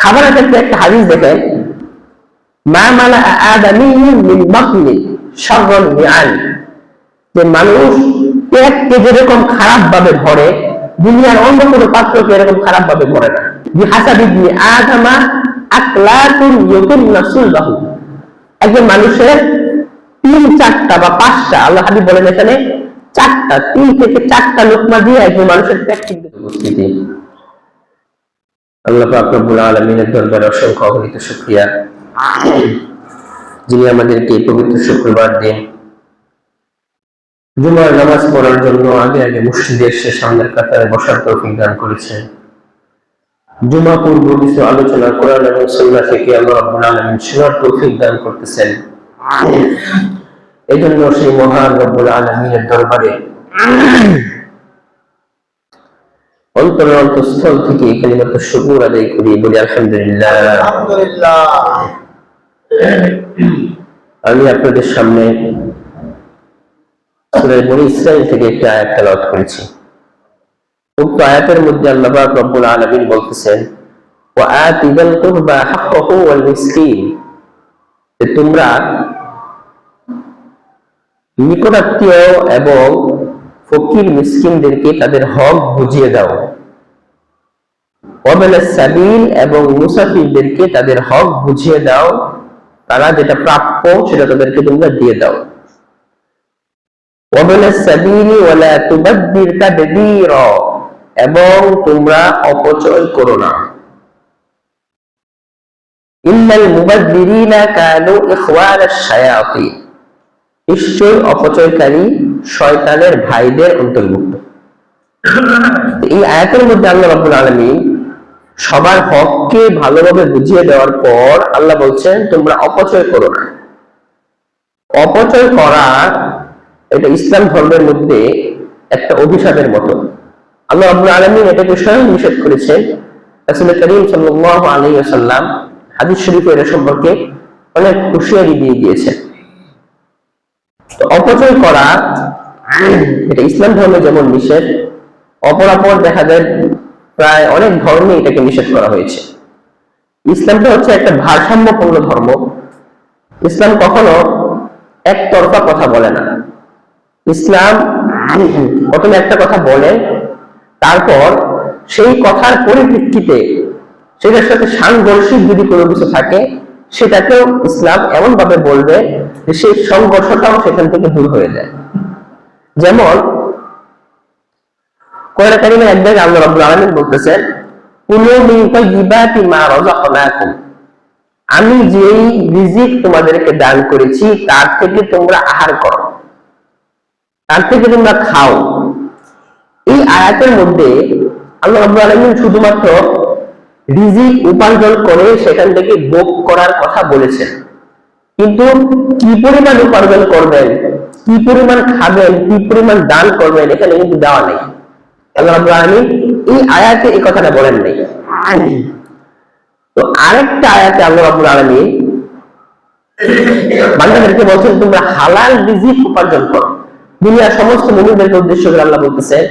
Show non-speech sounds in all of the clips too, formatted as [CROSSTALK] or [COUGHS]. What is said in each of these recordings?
খাবারের ক্ষেত্রে একটা হাদিস দেখেন মা মালা আদামিয়্যুন মিন বাতনি শাররান মিআন যে মানুষ পেটকে যেরকম খারাপ ভাবে ভরে, দুনিয়ার অন্য কোনো পাত্রকে এরকম খারাপ ভাবে ভরে না। বিহাসাব ইবনি আদামা আকলাতুন ইউতুন্না সুলবাহু। একজন মানুষের তিন চারটা বা পাঁচটা, আল্লাহ হাবিব বলেন এখানে, চারটা, তিন থেকে চারটা লোকমা দিয়ে একজন মানুষের পেট কিন্তু উপস্থিতি আল্লাহ আলামিনের দরবারে অসংখ্য অগণিত যিনি আমাদেরকে পবিত্র শুক্রবার দিন জুমার নামাজ পড়ার জন্য আগে আগে সামনের কাতারে বসার দান জুমা পূর্ব কিছু আলোচনা কোরআন এবং সুন্নাহ থেকে আল্লাহ রাব্বুল আলামিন শোনার দান করতেছেন। এই জন্য সেই মহান রব্বুল আলমিনের দরবারে অন্তর অন্তঃস্থল থেকে শুকুর আদায় করি বলি আলহামদুলিল্লাহ। আমি আপনাদের সামনে বনি ইসরাইল থেকে একটি আয়াত তেলাওয়াত করেছি। উক্ত আয়াতের মধ্যে আল্লাহ রব্বুল আলামিন বলতেছেন কুরবা হাক্কাহু ওয়াল যে তোমরা নিকটাত্মীয় এবং ফকির মিসকিনদেরকে তাদের হক বুঝিয়ে দাও। সাবিল এবং মুসাফিরদেরকে তাদের হক বুঝিয়ে দাও। তারা যেটা প্রাপ্য সেটা তাদেরকে তোমরা দিয়ে দাও। এবং তোমরা অপচয় করো না। ইন্নাল মুবাদ্দিরিনা কানু ইখওয়ানাশ শায়াতিন। নিশ্চয় অপচয়কারী শয়তানের ভাইদের অন্তর্ভুক্ত। এই আয়াতের মধ্যে আল্লাহ রাব্বুল আলামিন সবার হককে ভালোভাবে বুঝিয়ে দেওয়ার পর আল্লাহ বলছেন, তোমরা অপচয় করো না। অপচয় করা এটা ইসলাম ধর্মের মধ্যে একটা অভিশাপের মতো। আল্লাহ রাব্বুল আলামিন এটাকে স্বয়ং নিষেধ করেছেন। রাসূল করিম সাল্লাল্লাহু আলাইহি ওয়াসাল্লাম হাদিস শরীফে এর সম্পর্কে অনেক হুঁশিয়ারি দিয়ে গিয়েছেন। তো অপচয় করা, এটা ইসলাম ধর্মে যেমন নিষেধ অপরাপর দেখা যায় প্রায় অনেক ধর্মে এটাকে নিষেধ করা হয়েছে। ইসলামটা হচ্ছে একটা ভারসাম্যপূর্ণ ধর্ম। ইসলাম কখনো একতরফা কথা বলে না। ইসলাম প্রথমে একটা কথা বলে, তারপর সেই কথার পরিপ্রেক্ষিতে সেটার সাথে সাংঘর্ষিক যদি কোনো কিছু থাকে সেটাকেও ইসলাম এমন ভাবে বলবে যে সেই সংঘর্ষটাও সেখান থেকে দূর হয়ে যায়। যেমন মিন আমি যেই রিজিক তোমাদেরকে দান করেছি, তার থেকে তোমরা আহার করো। তার থেকে তোমরা খাও। এই আয়াতের মধ্যে আল্লাহ রাব্বুল আলামিন শুধুমাত্র রিজিক উপার্জন করে সেখান থেকে ভোগ করার কথা বলেছেন। কিন্তু কি পরিমাণ উপার্জন করবেন কি পরিমাণ খাবেন কি পরিমাণ দান করবেন এখানে কিন্তু দেওয়া নেই। আল্লাহ রাব্বুল এই আয়াতে এই কথাটা বলেন নাই। তো আরেকটা আয়াতে আল্লাহ আলামিন বান্দাদেরকে বলছেন তোমরা হালাল রিজিক উপার্জন করো। দুনিয়ার সমস্ত মুমিনদেরকে উদ্দেশ্য করে আল্লাহ বলতেছেন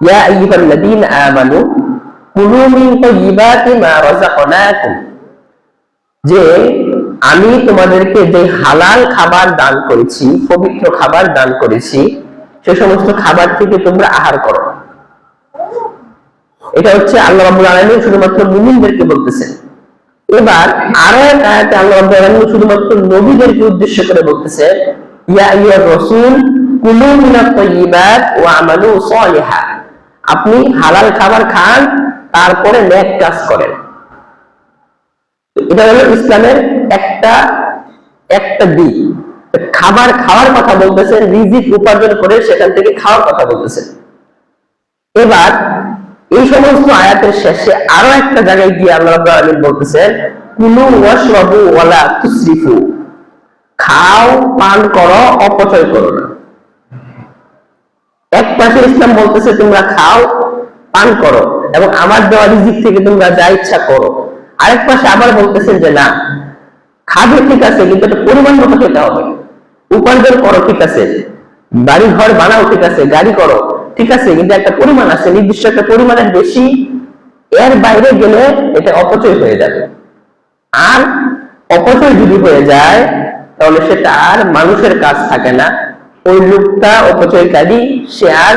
ইয়া আইয়ুহাল্লাযীনা আমানু যে আমি তোমাদেরকে যে হালাল খাবার দান করেছি, পবিত্র খাবার দান করেছি, সে সমস্ত খাবার থেকে তোমরা আহার করো। এটা হচ্ছে আল্লাহ রাব্বুল আলামিন শুধুমাত্র মুমিনদেরকে বলতেছেন। এবার আরও এক আয়াতে আল্লাহ রাব্বুল আলামিন শুধুমাত্র নবীদেরকে উদ্দেশ্য করে বলতেছে ইয়া আইয়ুহার রাসূল, কুলু মিনাত তাইয়্যিবাত ওয়া আমালু সালিহা। আপনি হালাল খাবার খান তারপরে নেক কাজ করেন এটা হলো ইসলামের একটা একটা দিক। খাবার, খাওয়ার কথা বলতেছেন রিজিক উপার্জন করে সেখান থেকে খাওয়ার কথা বলতেছেন এবার এই সমস্ত আয়াতের শেষে আরও একটা জায়গায় গিয়ে আল্লাহ আলামিন বলতেছেন কুলু ওয়াশরাবু ওয়ালা তুসরিফু। খাও, পান করো, অপচয় করো না। এক পাশে ইসলাম বলতেছে, তোমরা খাও, পান করো। এবং আমার দেওয়া রিজিক থেকে তোমরা যা ইচ্ছা করো। আরেক পাশে আবার বলতেছেন যে, না, খাবে ঠিক আছে, কিন্তু একটা পরিমাণ মতো খেতে হবে। উপার্জন করো ঠিক আছে বাড়ি ঘর বানাও ঠিক আছে, গাড়ি করো ঠিক আছে, কিন্তু একটা পরিমাণ আছে, নির্দিষ্ট একটা পরিমাণের বেশি এর বাইরে গেলে এটা অপচয় হয়ে যাবে। আর অপচয় যদি হয়ে যায়, তাহলে সেটা আর মানুষের কাজ থাকে না। ওই লোকটা অপচয়কারী, সে আর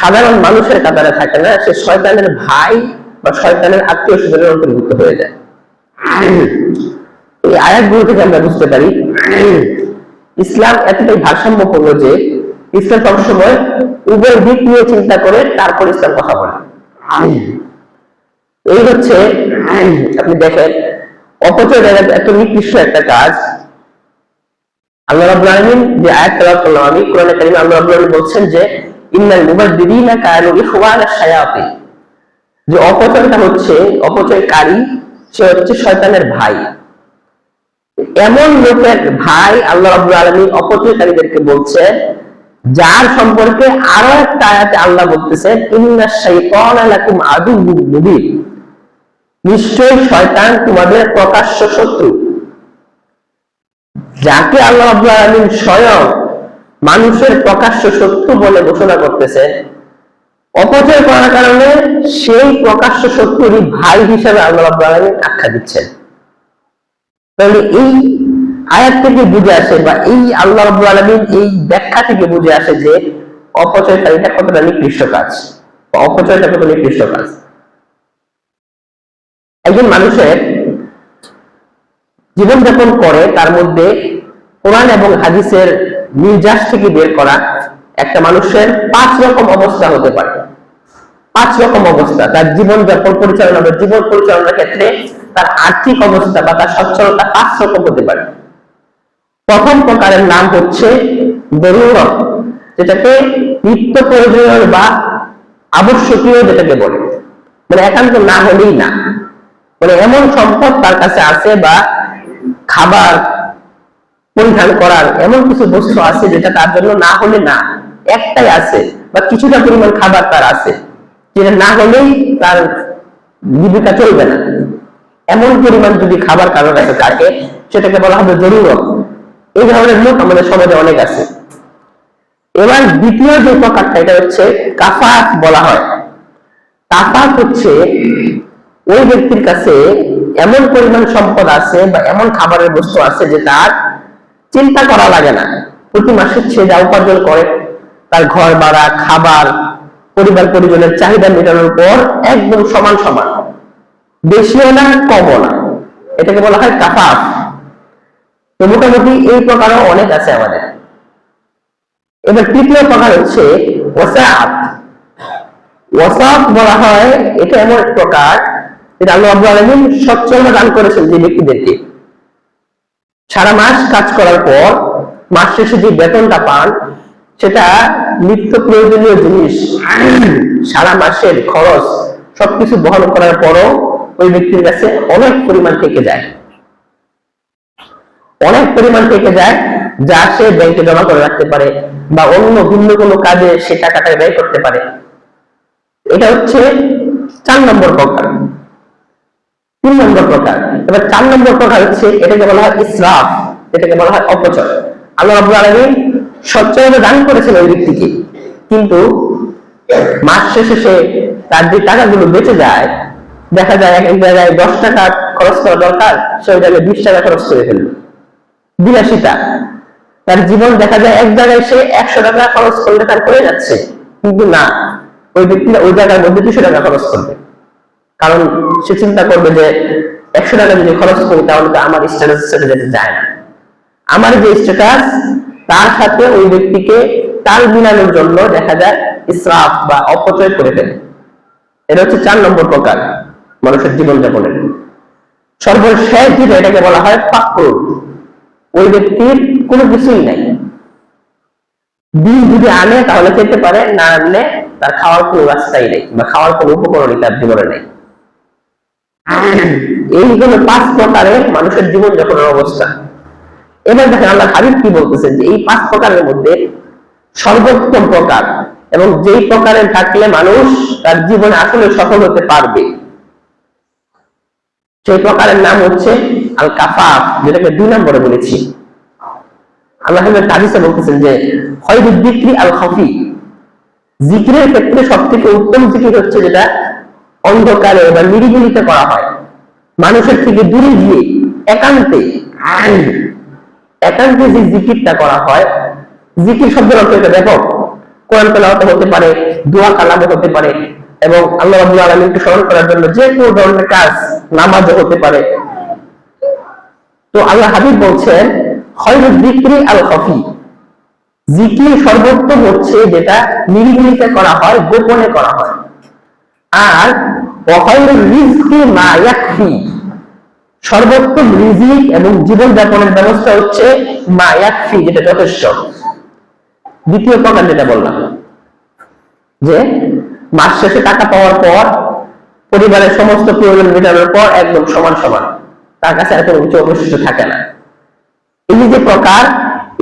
সাধারণ মানুষের কাতারে থাকে না, সে শয়তানের ভাই বা শয়তানের আত্মীয় স্বজনের অন্তর্ভুক্ত হয়ে যায়। এই আয়াতগুলো থেকে আমরা বুঝতে পারি, ইসলাম এতটাই ভারসাম্যপূর্ণ যে ইসলাম সবসময় উভয় দিক নিয়ে চিন্তা করে তারপর ইসলাম কথা বলে। এই হচ্ছে, আপনি দেখেন, অপচয় এত নিকৃষ্ট একটা কাজ। আল্লাহ রাব্বুল আলামিন যে আয়াত আমি, কোরআনে কারিমে আল্লাহ রাব্বুল আলামিন বলছেন যে ইন্নাল কানু শায়াতিন। যে অপচয়টা হচ্ছে, অপচয়কারী, সে হচ্ছে শয়তানের ভাই। এমন লোকের ভাই আল্লাহ রাব্বুল আলামিন অপচয়কারীদেরকে বলছে, যার সম্পর্কে আরও একটা আয়াতে আল্লাহ বলতেছে শাইতানা লাকুম মুবিন। নিশ্চয় শয়তান তোমাদের প্রকাশ্য শত্রু। যাকে আল্লাহ রাব্বুল আলামিন স্বয়ং মানুষের প্রকাশ্য শত্রু বলে ঘোষণা করতেছেন অপচয় করার কারণে সেই প্রকাশ্য শত্রুরই ভাই হিসেবে আল্লাহ আখ্যা দিচ্ছেন। তাহলে এই আয়াত থেকে বুঝে আসে বা এই আল্লাহ রাব্বুল আলামিন এই ব্যাখ্যা থেকে বুঝে আসে যে অপচয়কারীটা কতটা নিকৃষ্ট কাজ। অপচয়টা কত নিকৃষ্ট কাজ। একজন মানুষের জীবনযাপন করে, তার মধ্যে কোরআন এবং হাদিসের নির্যাস থেকে বের করা একটা মানুষের পাঁচ রকম অবস্থা হতে পারে। পাঁচ রকম অবস্থা। তার জীবনযাপন পরিচালনা বা জীবন পরিচালনার ক্ষেত্রে তার আর্থিক অবস্থা বা তার সচ্ছলতা পাঁচ রকম হতে পারে। প্রথম প্রকারের নাম হচ্ছে দরুরত যেটাকে নিত্য প্রয়োজনীয় বা আবশ্যকীয় যেটাকে বলে। মানে একান্ত না হলেই না। মানে এমন সম্পদ তার কাছে আছে বা খাবার পরিধান করার এমন কিছু বস্তু আছে যেটা তার জন্য না হলে না, একটাই আছে, বা কিছুটা পরিমাণ খাবার তার আছে, যেটা না হলেই তার জীবিকা চলবে না। এমন পরিমাণ যদি খাবার কারোর কাছে থাকে, সেটাকে বলা হবে জরুরত। এই ধরনের লোক আমাদের সমাজে অনেক আছে। এবার দ্বিতীয় যে প্রকারটা, এটা হচ্ছে কাফাত বলা হয়। কাফাত হচ্ছে ওই ব্যক্তির কাছে এমন পরিমাণ সম্পদ আছে বা এমন খাবারের বস্তু আছে যে তার চিন্তা করা লাগে না। প্রতি মাসে সে যা উপার্জন করে, তার ঘর ভাড়া, খাবার, পরিবার পরিজনের চাহিদা মেটানোর পর একদম সমান সমান। বেশিও না, কমও না। এটাকে বলা হয় কাফাফ। তো মোটামুটি এই প্রকারও অনেক আছে আমাদের। এবার তৃতীয় প্রকার হচ্ছে ওসাত ওসাত বলা হয়, এটা এমন এক প্রকার, যেটা আল্লাহ আব্দুল আলমিন সচ্ছলতা দান করেছেন যে ব্যক্তিদেরকে। সারা মাস কাজ করার পর, মাস শেষে যে বেতনটা পান, সেটা নিত্য প্রয়োজনীয় জিনিস। সারা মাসের খরচ সবকিছু বহন করার পরও ওই ব্যক্তির কাছে অনেক পরিমাণ থেকে যায়। অনেক পরিমাণ থেকে যায় যা সে ব্যাংকে জমা করে রাখতে পারে বা অন্য ভিন্ন কোনো কাজে সে টাকাটা ব্যয় করতে পারে। এটা হচ্ছে চার নম্বর প্রকার। তিন নম্বর প্রকার। এবার চার নম্বর প্রকার হচ্ছে এটাকে বলা হয় ইসরাফ, এটাকে বলা হয় অপচয়। আল্লাহ আব্দুল আলমী সচ্চয়তা দান করেছেন ওই ব্যক্তিকে। কিন্তু মাস শেষে সে তার যে টাকাগুলো বেঁচে যায়, দেখা যায় এক এক জায়গায় দশ টাকা খরচ করা দরকার, সে ওই জায়গায় বিশ টাকা খরচ করে ফেলল। বিলাসিতা, তার জীবন দেখা যায় এক জায়গায় সে একশো টাকা খরচ করলে তার করে যাচ্ছে। কিন্তু না, ওই ব্যক্তিরা ওই জায়গার মধ্যে দুশো টাকা খরচ করবে। কারণ সে চিন্তা করবে যে একশো টাকা যদি খরচ করি, তাহলে তো আমার স্ট্যাটাসের সাথে যেতে যায় না। আমার যে স্ট্যাটাস তার সাথে ওই ব্যক্তিকে তাল মিলানোর জন্য দেখা যায় ইসরাফ বা অপচয় করে ফেলে। এটা হচ্ছে চার নম্বর প্রকার মানুষের জীবনযাপনের। সর্বশেষ যেটা এটাকে বলা হয় পাকুর ওই ব্যক্তির কোনো কিছুই নাই। দিন যদি আনে, তাহলে খেতে পারে, না আনলে তার খাওয়ার কোনো রাস্তাই নেই বা খাওয়ার কোনো উপকরণই তার জীবনে নেই। এই হলো পাঁচ প্রকারের মানুষের জীবন অবস্থা। এবার দেখেন আল্লাহ হাবিব কি বলতেছেন যে এই পাঁচ প্রকারের মধ্যে সর্বোত্তম প্রকার এবং যেই থাকলে মানুষ তার জীবনে আসলে সফল হতে পারবে। সেই প্রকারের নাম হচ্ছে আল যেটাকে দুই নম্বরে বলেছি। আল্লাহ তাবিসে বলতেছেন যে খয়রুদ বিক্রি আল খফি জিকিরের ক্ষেত্রে সব থেকে উত্তম জিকির হচ্ছে যেটা অন্ধকারে বা নিরিবিলিতে করা হয়। মানুষের থেকে দূরে গিয়ে একান্তে একান্তে যে জিকিরটা করা হয়, জিকির শব্দের অর্থ এটা ব্যাপক। কোরআন তেলাওয়াত হতে পারে, দোয়া কালামে হতে পারে, এবং আল্লাহ রাব্বুল আলামিনকে স্মরণ করার জন্য যে কোনো ধরনের কাজ, নামাজও হতে পারে। তো আল্লাহ হাবিব বলছেন, খয়রুল যিকরি আল খফি। জিকির সর্বোত্তম হচ্ছে যেটা নিরিবিলিতে করা হয়, গোপনে করা হয়। আর সর্বোত্তম রিজিক এবং জীবন যাপনের ব্যবস্থা হচ্ছে মা যেটা যথেষ্ট। দ্বিতীয় প্রকার যেটা বললাম, যে মাস শেষে টাকা পাওয়ার পর পরিবারের সমস্ত প্রয়োজন মেটানোর পর একদম সমান সমান। তার কাছে কোনো কিছু অবশিষ্ট থাকে না। এই যে প্রকার,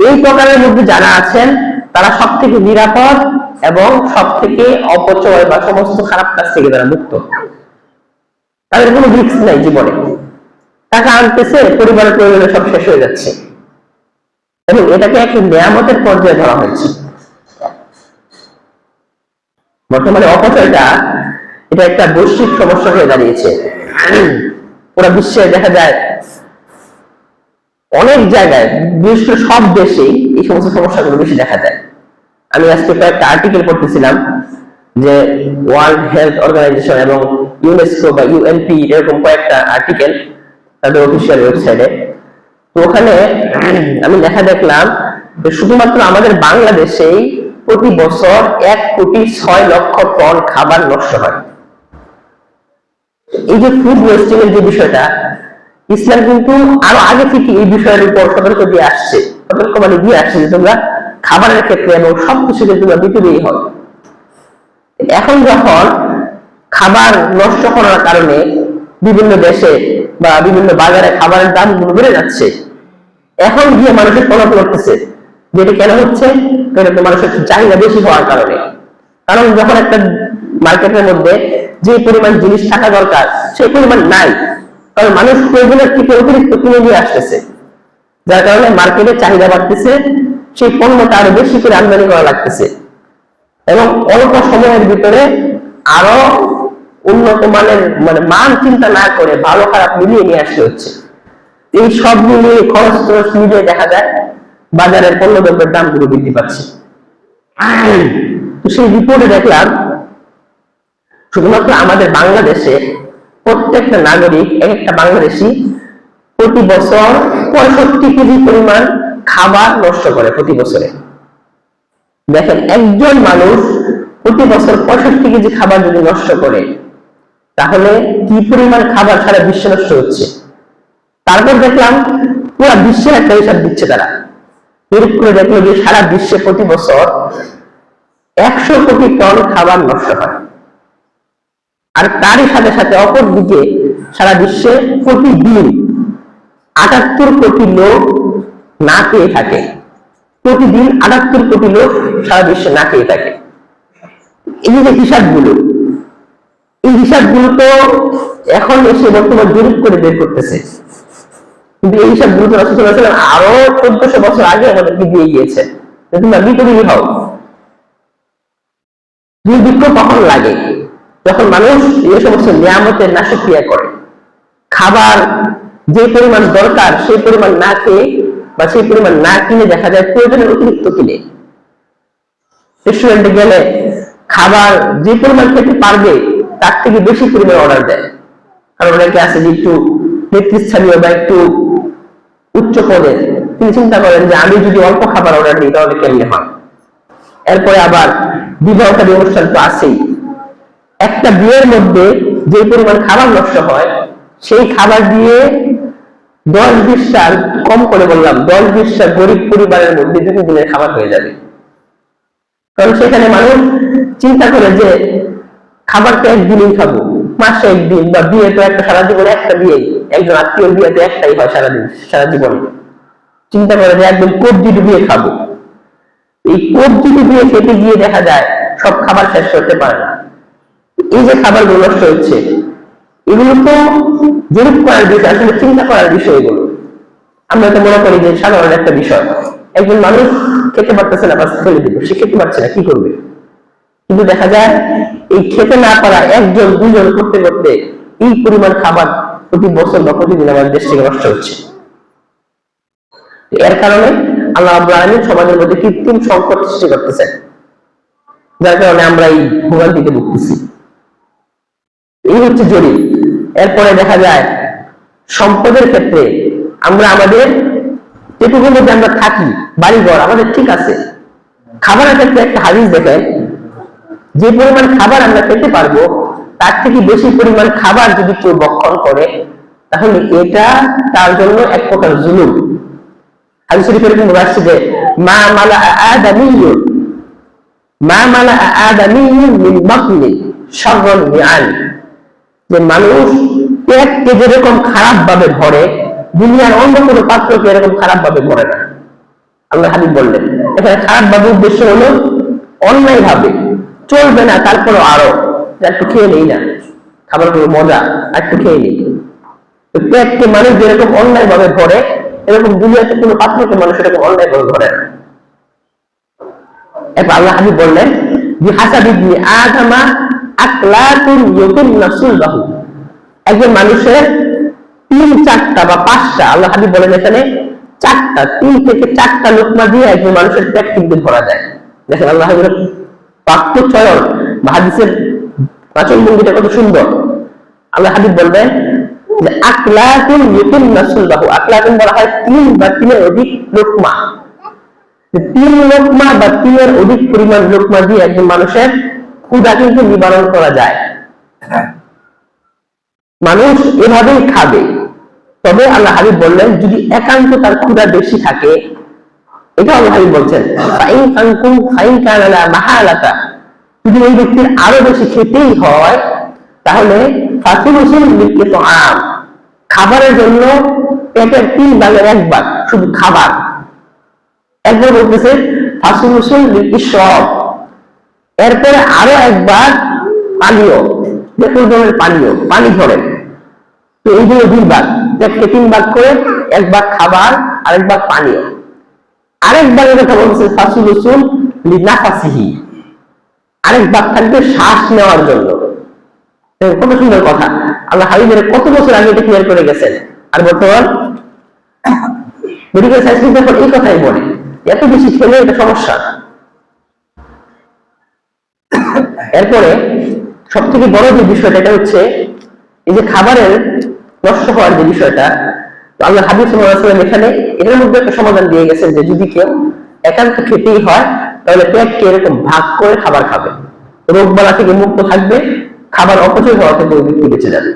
এই প্রকারের মধ্যে যারা আছেন, তারা সব থেকে নিরাপদ এবং সব থেকে অপচয় বা সমস্ত খারাপ কাজ থেকে তারা মুক্ত। তাদের কোনো রিক্স নাই জীবনে। টাকা আনতেছে, পরিবারের প্রয়োজনে সব শেষ হয়ে যাচ্ছে। এবং এটাকে একটি নিয়ামতের পর্যায়ে ধরা হয়েছে। বর্তমানে অপচয়টা, এটা একটা বৈশ্বিক সমস্যা হয়ে দাঁড়িয়েছে। পুরো বিশ্বে দেখা যায়, অনেক জায়গায়, বিশেষ করে সব দেশেই এই সমস্ত সমস্যাগুলো বেশি দেখা যায়। আমি আজকে কয়েকটা আর্টিকেল পড়তেছিলাম যে ওয়ার্ল্ড হেলথ অর্গানাইজেশন এবং ইউনেস্কো বা ইউএনপি এরকম কয়েকটা আর্টিকেল তাদের অফিসিয়াল ওয়েবসাইটে তো ওখানে আমি দেখা দেখলাম যে শুধুমাত্র আমাদের বাংলাদেশেই প্রতি বছর এক কোটি ছয় লক্ষ টন খাবার নষ্ট হয়। এই যে ফুড ওয়েস্টিং এর যে বিষয়টা, ইসলাম কিন্তু আরও আগে থেকে এই বিষয়ের উপর সতর্ক দিয়ে আসছে, সতর্ক মানে দিয়ে আসছে যে তোমরা খাবারের ক্ষেত্রে এবং সবকিছু যে তোমরা বিপদেই হয়। এখন যখন খাবার নষ্ট করার কারণে বিভিন্ন দেশে বা বিভিন্ন বাজারে খাবারের দাম বেড়ে যাচ্ছে, এখন গিয়ে মানুষের প্রভাব করতেছে যেটা কেন হচ্ছে? মানুষের চাহিদা বেশি হওয়ার কারণে। কারণ যখন একটা মার্কেটের মধ্যে যে পরিমাণ জিনিস থাকা দরকার, সেই পরিমাণ নাই। কারণ মানুষ প্রয়োজনের থেকে অতিরিক্ত কিনে নিয়ে আসতেছে। যার কারণে মার্কেটে চাহিদা বাড়তেছে সেই পণ্যটা আরও বেশি করে আমদানি করা লাগতেছে। এবং অল্প সময়ের ভিতরে আরও উন্নত মানের মানে মান চিন্তা না করে ভালো খারাপ মিলিয়ে নিয়ে আসতে হচ্ছে। এই সব মিলিয়ে খরচ টরচ মিলিয়ে দেখা যায় বাজারের পণ্য দ্রব্যের দামগুলো বৃদ্ধি পাচ্ছে। সেই রিপোর্টে দেখলাম, শুধুমাত্র আমাদের বাংলাদেশে প্রত্যেকটা নাগরিক, এক একটা বাংলাদেশি প্রতি বছর পঁয়ষট্টি কেজি পরিমাণ খাবার নষ্ট করে প্রতি বছরে। দেখেন, একজন মানুষ প্রতি বছর পঁয়ষট্টি কেজি খাবার যদি নষ্ট করে, তাহলে কি পরিমাণ খাবার সারা বিশ্বে নষ্ট হচ্ছে? তারপর দেখলাম, পুরো বিশ্বের একটা হিসাব দিচ্ছে তারা। এরকম করে দেখল যে সারা বিশ্বে প্রতি বছর একশো কোটি টন খাবার নষ্ট হয়। আর তারই সাথে সাথে অপর দিকে সারা বিশ্বে প্রতিদিন আটাত্তর কোটি লোক না পেয়ে থাকে। প্রতিদিন আটাত্তর কোটি লোক সারা বিশ্বে না পেয়ে থাকে। এই যে হিসাবগুলো, এই হিসাবগুলো তো এখন এসে বর্তমান জরিপ করে বের করতেছে। কিন্তু এই হিসাবগুলো তো রসুল আরও চোদ্দশো বছর আগে আমাদেরকে দিয়ে গিয়েছে। তোমরা বিতরী হও। দুর্ভিক্ষ কখন লাগে, যখন মানুষ এই সমস্ত নিয়ামতের নাশক্রিয়া করে, খাবার যে পরিমাণ দরকার, সেই পরিমাণ না খেয়ে বা সেই পরিমাণ না কিনে দেখা যায় প্রয়োজনের অতিরিক্ত কিনে। রেস্টুরেন্টে গেলে খাবার যে পরিমাণ খেতে পারবে, তার থেকে বেশি পরিমাণ অর্ডার দেয়। কারণ অনেকে আছে যে একটু নেতৃস্থানীয় বা একটু উচ্চ পদের। তিনি চিন্তা করেন যে আমি যদি অল্প খাবার অর্ডার দিই, তাহলে কেমনে হয়? এরপরে আবার বিবাহকারী অনুষ্ঠান তো আছেই। একটা বিয়ের মধ্যে যে পরিমাণ খাবার নষ্ট হয়, সেই খাবার দিয়ে দশ বিশটা কম করে বললাম, দশ বিশটা গরিব পরিবারের মধ্যে দুটো দিনের খাবার হয়ে যাবে। কারণ সেখানে মানুষ চিন্তা করে যে খাবার তো একদিনই খাব, মাসে একদিন বা বিয়ে তো একটা সারা জীবনে একটা বিয়ে একজন আত্মীয় বিয়ে তো একটাই হয় সারাদিন, সারা জীবনে। চিন্তা করে যে একদম কবজি ডুবিয়ে খাব। এই কবজি ডুবিয়ে খেতে গিয়ে দেখা যায় সব খাবার শেষ করতে পারে না। এই যে খাবারগুলো নষ্ট হচ্ছে এগুলো তো জরিপ করার বিষয় আসলে চিন্তা করার বিষয় এগুলো। আমরা তো মনে করি যে সাধারণ একটা বিষয়। একজন মানুষ খেতে পারতেছে না ফেলে দিল সে খেতে পারছে না, কি করবে? কিন্তু দেখা যায়, এই খেতে না পারা একজন, দুজন করতে করতে এই পরিমাণ খাবার প্রতি বছর বা প্রতিদিন আমাদের দেশ থেকে নষ্ট হচ্ছে। এর কারণে আল্লাহ আলমিন সমাজের মধ্যে কৃত্রিম সংকট সৃষ্টি করতেছেন যার কারণে আমরা এই ভোগান্তিতে ভুগতেছি। এই হচ্ছে জরিপ। এরপরে দেখা যায়, সম্পদের ক্ষেত্রে আমরা আমাদের যেটুকুর মধ্যে আমরা থাকি, বাড়িঘর, আমাদের ঠিক আছে। খাবারের ক্ষেত্রে একটা হাদিস দেখেন, যে পরিমাণ খাবার আমরা খেতে পারব, তার থেকে বেশি পরিমাণ খাবার যদি কেউ বক্ষণ করে, তাহলে এটা তার জন্য এক প্রকার জুলুম। হাদিস শরীফের বলা আসছে যে, মা মালা আদামিয়্য মা মালা আদামিয়্য মিন বাতনি শাররান মিআন। যে মানুষ পেটকে যেরকম খারাপ ভাবে ভরে, দুনিয়ার অন্য কোনো পাত্রকে এরকম খারাপ ভাবে ভরে না। আল্লাহ হাবিব বললেন, এখানে খারাপ ভাবে উদ্দেশ্য হলো অন্যায় ভাবে চলবে না, তারপরও আরও। একটু খেয়ে নেই না। খাবারগুলো মজা একটু খেয়ে নেই। পেটকে মানুষ যেরকম অন্যায় ভাবে ভরে, এরকম দুনিয়াতে কোনো পাত্রকে মানুষ এরকম অন্যায় ভাবে ভরে না। এরপর আল্লাহ হাবিব বললেন যে হাসাব একজন মানুষের তিন চারটা বা পাঁচটা, আল্লাহ হাবিব বলেন এখানে চারটা, তিন থেকে চারটা লোকমা দিয়ে একজন মানুষের পেট কিন্তু ভরা যায়। দেখেন আল্লাহ হাবিবের চয়ন বা হাদিসের বাচন ভঙ্গিটা কত সুন্দর। আল্লাহ হাবিব বলবেন যে আকলাতুন ইউকিন্না সুলবাহু আকলাতুন বলা হয় তিন বা তিনের অধিক লোকমা। তিন লোকমা বা তিনের অধিক পরিমাণ লোকমা দিয়ে একজন মানুষের ক্ষুধা কিন্তু নিবারণ করা যায়। মানুষ এভাবেই খাবে। তবে আল্লাহ হাবিব বললেন, যদি একান্ত তার ক্ষুধা বেশি থাকে এটা আল্লাহ হাবিব বলছেন যদি ওই ব্যক্তির আরও বেশি খেতেই হয়, তাহলে তো আম খাবারের জন্য পেটের তিন ভাগের এক ভাগ, শুধু খাবার। একবার বলতেছে ফাসিল সব এরপরে আরও একবার পানীয় যে কোনো ধরনের পানীয় পানি ধরেন তো এই যে দুই ভাগ তিন ভাগ করে এক ভাগ খাবার আরেক ভাগ পানীয় আরেক ভাগের কথা বলছে ফাসুল রসুল, লিনাফাসিহি। আরেক ভাগ থাকবে শ্বাস নেওয়ার জন্য। কত সুন্দর কথা। আল্লাহ হাবিবের কত বছর আগে এটা ক্লিয়ার করে গেছেন। আর বর্তমান [COUGHS] মেডিকেল সায়েন্স কিন্তু এই কথাই বলে, এত বেশি খেলে এটা সমস্যা। এরপরে সব থেকে বড় যে বিষয়টা, এটা হচ্ছে এই যে খাবারের নষ্ট হওয়ার যে বিষয়টা আল্লাহ হাবিব সাল্লাম এখানে এটার মধ্যে একটা সমাধান দিয়ে গেছেন যে যদি কেউ একান্ত খেতেই হয়, তাহলে পেটকে এরকম ভাগ করে খাবার খাবে। রোগ বালা থেকে মুক্ত থাকবে, খাবার অপচয় হওয়া থেকে বেঁচে যাবে।